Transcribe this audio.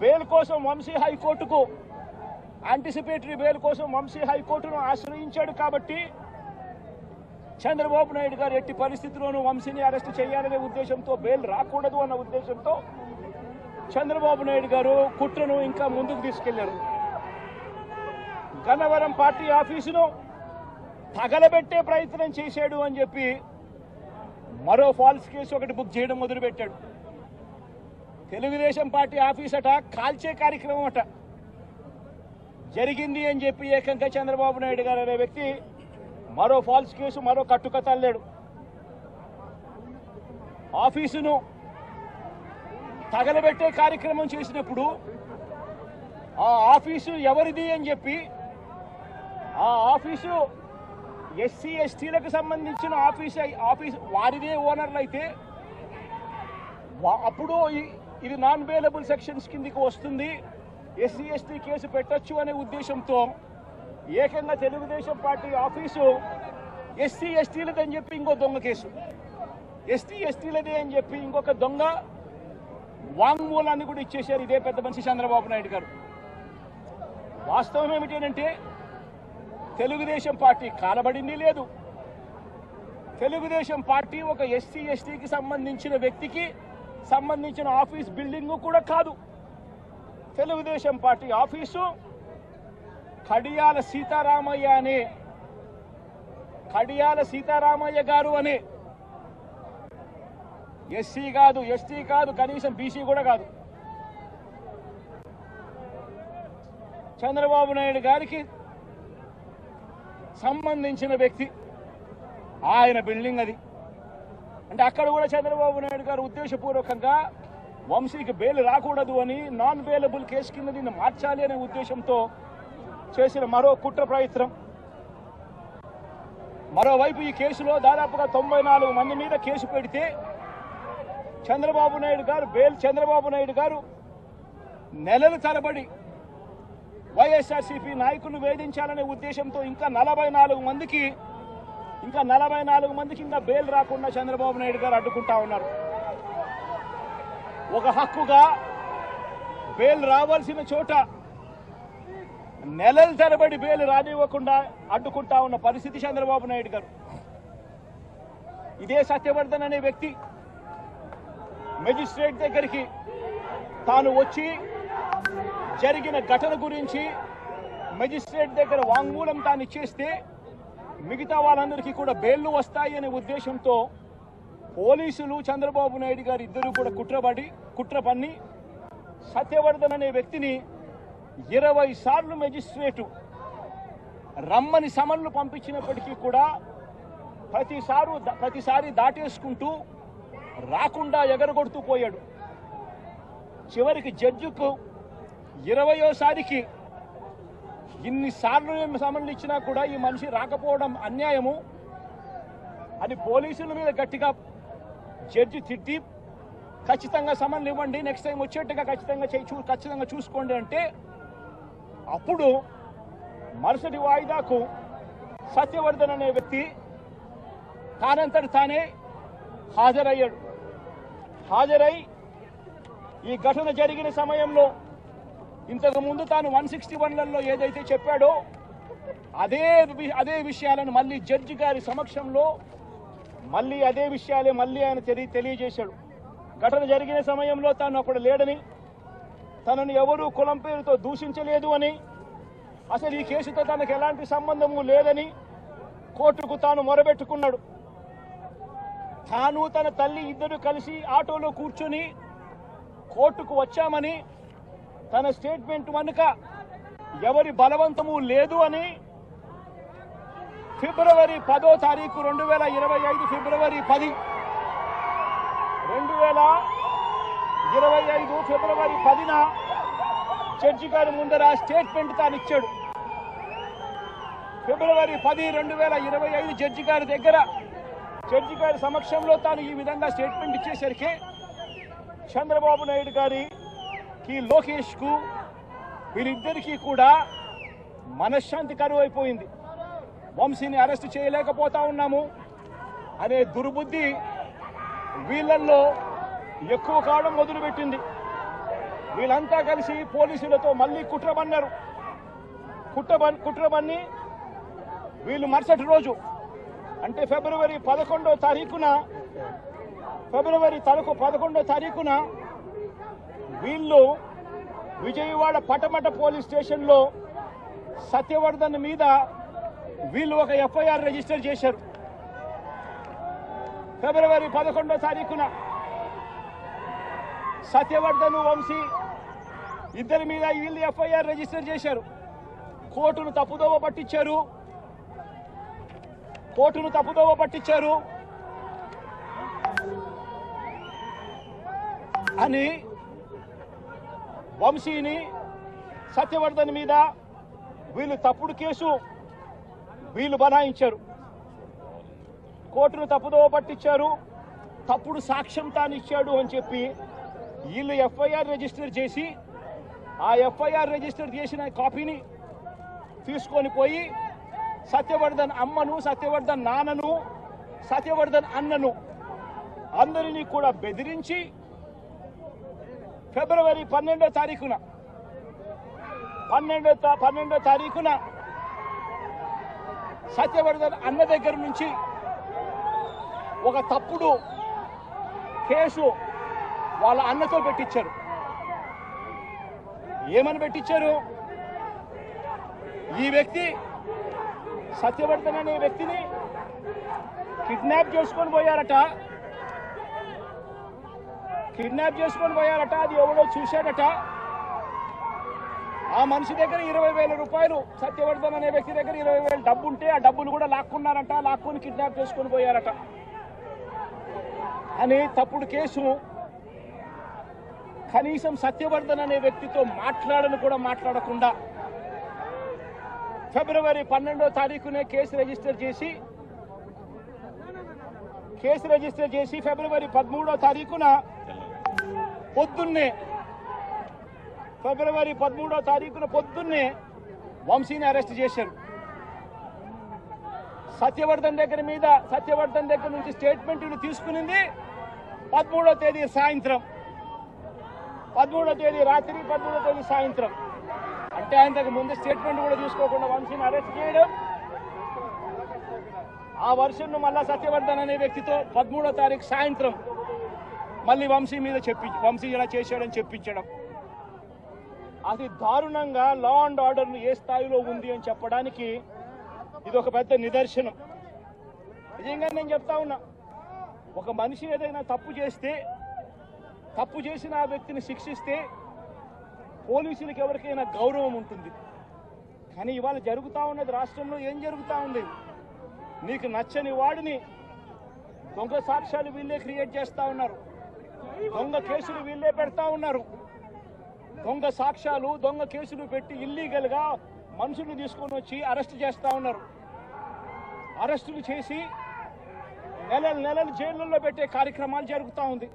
Bail కోసం వంశీ హైకోర్టుకు anticipatory bail కోసం వంశీ హైకోర్టును ఆశ్రయించాడు కాబట్టి చంద్రబాబు నాయుడు గారు ఎట్టి పరిస్థితుల్లోనూ వంశీని అరెస్ట్ చేయాలనే ఉద్దేశంతో బెయిల్ రాకూడదు అన్న ఉద్దేశంతో చంద్రబాబు నాయుడు గారు కుట్రను ఇంకా ముందుకు తీసుకెళ్ళారు. గన్నవరం పార్టీ ఆఫీసును తగలబెట్టే ప్రయత్నం చేశాడు అని చెప్పి మరో ఫాల్స్ కేసు ఒకటి బుక్ చేయడం మొదలుపెట్టాడు. తెలుగుదేశం పార్టీ ఆఫీస్ అట కాల్చే కార్యక్రమం అట. జరిగింది అని చెప్పి ఏకంగా చంద్రబాబు నాయుడు గారు అనే వ్యక్తి మరో ఫాల్స్ కేసు మరో కట్టుకథ అల్లాడు ఆఫీసును తగలబెట్టే కార్యక్రమం చేసినప్పుడు ఆ ఆఫీసు ఎవరిది అని చెప్పి ఆ ఆఫీసు ఎస్సీ ఎస్టీలకు సంబంధించిన ఆఫీస్ ఆఫీస్ వారిదే ఓనర్లు అయితే అప్పుడు ఈ- ఇది నాన్ బెయిలబుల్ సెక్షన్స్ కిందికి వస్తుంది. ఎస్సీ ఎస్టీ కేసు పెట్టొచ్చు అనే ఉద్దేశంతో ఏకంగా తెలుగుదేశం పార్టీ ఆఫీసు ఎస్సీ ఎస్టీలదని చెప్పి ఇంకో దొంగ కేసు. ఎస్టీ ఎస్టీలదే అని చెప్పి ఇంకొక దొంగ వాంగ్మూలాన్ని కూడా ఇచ్చేశారు ఇదే పెద్ద మనిషి చంద్రబాబు నాయుడు గారు. వాస్తవం ఏమిటంటే తెలుగుదేశం పార్టీ కాలబడింది లేదు. తెలుగుదేశం పార్టీ ఒక ఎస్సీ ఎస్టీకి సంబంధించిన వ్యక్తికి సంబంధించిన ఆఫీస్ బిల్డింగ్ కూడా కాదు. తెలుగుదేశం పార్టీ ఆఫీసు కడియాల సీతారామయ్య అనే కడియాల సీతారామయ్య గారు అనే. ఎస్సీ కాదు ఎస్టీ కాదు కనీసం బీసీ కూడా కాదు. చంద్రబాబు నాయుడు గారికి సంబంధించిన వ్యక్తి ఆయన బిల్డింగ్ అది. అంటే అక్కడ కూడా చంద్రబాబు నాయుడు గారు ఉద్దేశపూర్వకంగా వంశీకి బెయిల్ రాకూడదు అని నాన్ బెయిలబుల్ కేసు కింద దీన్ని మార్చాలి అనే ఉద్దేశంతో చేసిన మరో కుట్ర ప్రయత్నం. మరోవైపు ఈ కేసులో దాదాపుగా తొంభై నాలుగు మంది మీద కేసు పెడితే చంద్రబాబు నాయుడు గారు బెయిల్ చంద్రబాబు నాయుడు గారు నెలల తరబడి వైఎస్ఆర్సీపీ నాయకులు వేధించాలనే ఉద్దేశంతో ఇంకా నలభై నాలుగు మందికి ఇంకా నలభై నాలుగు మందికి ఇంకా బెయిల్ రాకుండా చంద్రబాబు నాయుడు గారు అడ్డుకుంటా ఉన్నారు. ఒక హక్కుగా బెయిల్ రావాల్సిన చోట నెలల తరబడి బెయిల్ రానివ్వకుండా అడ్డుకుంటా ఉన్న పరిస్థితి చంద్రబాబు నాయుడు గారు. ఇదే సత్యవర్ధన్ అనే వ్యక్తి మెజిస్ట్రేట్ దగ్గరికి తాను వచ్చి జరిగిన ఘటన గురించి మెజిస్ట్రేట్ దగ్గర వాంగ్మూలం తాను ఇచ్చేస్తే మిగతా వాళ్ళందరికీ కూడా బెయిల్లు వస్తాయి అనే ఉద్దేశంతో పోలీసులు చంద్రబాబు నాయుడు గారు ఇద్దరు కూడా కుట్రపడి కుట్ర పన్ని సత్యవర్ధన్ అనే వ్యక్తిని ఇరవై సార్లు మెజిస్ట్రేటు రమ్మని సమన్లు పంపించినప్పటికీ కూడా ప్రతిసారు ప్రతిసారి దాటేసుకుంటూ రాకుండా ఎగరగొడుతూ పోయాడు. చివరికి జడ్జికు ఇరవయోసారికి ఇన్నిసార్లు మేము సమన్లు ఇచ్చినా కూడా ఈ మనిషి రాకపోవడం అన్యాయము అని పోలీసుల మీద గట్టిగా జడ్జి తిట్టి ఖచ్చితంగా సమన్లు ఇవ్వండి నెక్స్ట్ టైం వచ్చేట్టుగా ఖచ్చితంగా చేయి చూ ఖచ్చితంగా చూసుకోండి అంటే అప్పుడు మరుసటి వాయిదాకు సత్యవర్ధన్ అనే వ్యక్తి తానంతటి తానే హాజరయ్యాడు. హాజరై ఈ ఘటన జరిగిన సమయంలో ఇంతకు ముందు తాను వన్ సిక్స్టీ వన్లలో ఏదైతే చెప్పాడో అదే అదే విషయాలను మళ్ళీ జడ్జి గారి సమక్షంలో మళ్ళీ అదే విషయాలే మళ్ళీ ఆయన తెలియ తెలియజేశాడు. ఘటన జరిగిన సమయంలో తాను అప్పుడు లేడని తనను ఎవరూ కులం పేరుతో దూషించలేదు అని అసలు ఈ కేసుతో తనకు ఎలాంటి సంబంధము లేదని కోర్టుకు తాను మొరబెట్టుకున్నాడు. తాను తన తల్లి ఇద్దరు కలిసి ఆటోలో కూర్చొని కోర్టుకు వచ్చామని తన స్టేట్మెంట్ వెనుక ఎవరి బలవంతము లేదు అని ఫిబ్రవరి పదో తారీఖు రెండు వేల ఇరవై ఐదు ఫిబ్రవరి పది. రెండు వేల ఇరవై ఐదు ఫిబ్రవరి పదిన జడ్జి గారి ముందర స్టేట్మెంట్ తాను ఇచ్చాడు. ఫిబ్రవరి పది రెండు వేల ఇరవై ఐదు జడ్జి గారి దగ్గర జడ్జి గారి సమక్షంలో తాను ఈ విధంగా స్టేట్మెంట్ ఇచ్చేసరికి చంద్రబాబు నాయుడు గారి గారికి లోకేష్కు వీరిద్దరికీ కూడా మనశ్శాంతి కరువు అయిపోయింది వంశీని అరెస్ట్ చేయలేకపోతా ఉన్నాము. అనే దుర్బుద్ధి వీళ్ళల్లో ఎక్కువ కావడం మొదలుపెట్టింది. వీళ్ళంతా కలిసి పోలీసులతో మళ్ళీ కుట్రమన్నారు కుట్రబన్ కుట్రబన్ని వీళ్ళు మరుసటి రోజు అంటే ఫిబ్రవరి పదకొండో తారీఖున ఫిబ్రవరి తరకు పదకొండో తారీఖున వీళ్ళు విజయవాడ పటమట పోలీస్ స్టేషన్లో సత్యవర్ధన్ మీద వీళ్ళు ఒక ఎఫ్ఐఆర్ రిజిస్టర్ చేశారు. ఫిబ్రవరి పదకొండో తారీఖున సత్యవర్ధన్ వంశీ ఇద్దరి మీద వీళ్ళు ఎఫ్ఐఆర్ రిజిస్టర్ చేశారు. కోర్టును తప్పుదోవ పట్టించారు. కోర్టును తప్పుదోవ పట్టించారు. అని వంశీని సత్యవర్ధన్ మీద వీళ్ళు తప్పుడు కేసు వీళ్ళు బనాయించారు. కోర్టును తప్పుదోవ పట్టించారు. తప్పుడు సాక్ష్యం తానిచ్చాడు అని చెప్పి వీళ్ళు ఎఫ్ఐఆర్ రిజిస్టర్ చేసి ఆ ఎఫ్ఐఆర్ రిజిస్టర్ చేసిన కాపీని తీసుకొని పోయి సత్యవర్ధన్ అమ్మను సత్యవర్ధన్ నాన్నను సత్యవర్ధన్ అన్నను అందరినీ కూడా బెదిరించి ఫిబ్రవరి పన్నెండో తారీఖున. పన్నెండో పన్నెండో తారీఖున సత్యవర్ధన్ అన్న దగ్గర నుంచి ఒక తప్పుడు కేసు వాళ్ళ అన్నతో పెట్టించారు ఏమని పెట్టించారు ఈ వ్యక్తి సత్యవర్ధన్ అనే వ్యక్తిని కిడ్నాప్ చేసుకొని పోయారట. కిడ్నాప్ చేసుకొని పోయారట అది ఎవడో చూశాడట. ఆ మనిషి దగ్గర ఇరవై వేల రూపాయలు సత్యవర్ధన్ అనే వ్యక్తి దగ్గర ఇరవై వేల డబ్బు ఉంటే ఆ డబ్బులు కూడా లాక్కున్నారంట. లాక్కొని కిడ్నాప్ చేసుకొని పోయారట. అని తప్పుడు కేసు. కనీసం సత్యవర్ధన్ అనే వ్యక్తితో మాట్లాడను కూడా మాట్లాడకుండా ఫిబ్రవరి పన్నెండో తారీఖునే కేసు రిజిస్టర్ చేసి కేసు రిజిస్టర్ చేసి ఫిబ్రవరి పదమూడో తారీఖున పొద్దున్నే ఫిబ్రవరి పదమూడో తారీఖున పొద్దున్నే వంశీని అరెస్ట్ చేశారు. సత్యవర్ధన్ దగ్గర మీద సత్యవర్ధన్ దగ్గర నుంచి స్టేట్మెంట్లు తీసుకునింది పదమూడో తేదీ సాయంత్రం. పదమూడో తేదీ రాత్రి పదమూడో తేదీ సాయంత్రం. అంటే ఆయనకు ముందు స్టేట్మెంట్ కూడా తీసుకోకుండా వంశీని అరెస్ట్ చేయడం. ఆ వర్షన్ను మళ్ళా సత్యవర్ధన్ అనే వ్యక్తితో పదమూడో తారీఖు సాయంత్రం మళ్ళీ వంశీ మీద చెప్పి వంశీ ఇలా చేశాడని చెప్పించడం. అది దారుణంగా లా అండ్ ఆర్డర్ ఏ స్థాయిలో ఉంది అని చెప్పడానికి ఇది ఒక పెద్ద నిదర్శనం. నిజంగా నేను చెప్తా ఉన్నా ఒక మనిషి ఏదైనా తప్పు చేస్తే తప్పు చేసిన ఆ వ్యక్తిని శిక్షిస్తే పోలీసులకు ఎవరికైనా గౌరవం ఉంటుంది. కానీ ఇవాళ జరుగుతూ ఉన్నది రాష్ట్రంలో ఏం జరుగుతూ ఉంది? నీకు నచ్చని వాడిని దొంగ సాక్ష్యాలు వీళ్ళే క్రియేట్ చేస్తూ ఉన్నారు. దొంగ కేసులు వీళ్ళే పెడతా ఉన్నారు. దొంగ సాక్ష్యాలు దొంగ కేసులు పెట్టి ఇల్లీగల్గా మనుషులు తీసుకొని వచ్చి అరెస్ట్ చేస్తా ఉన్నారు. అరెస్టులు చేసి నెలలు నెలలు జైళ్ళల్లో పెట్టే కార్యక్రమాలు జరుగుతూ ఉంది.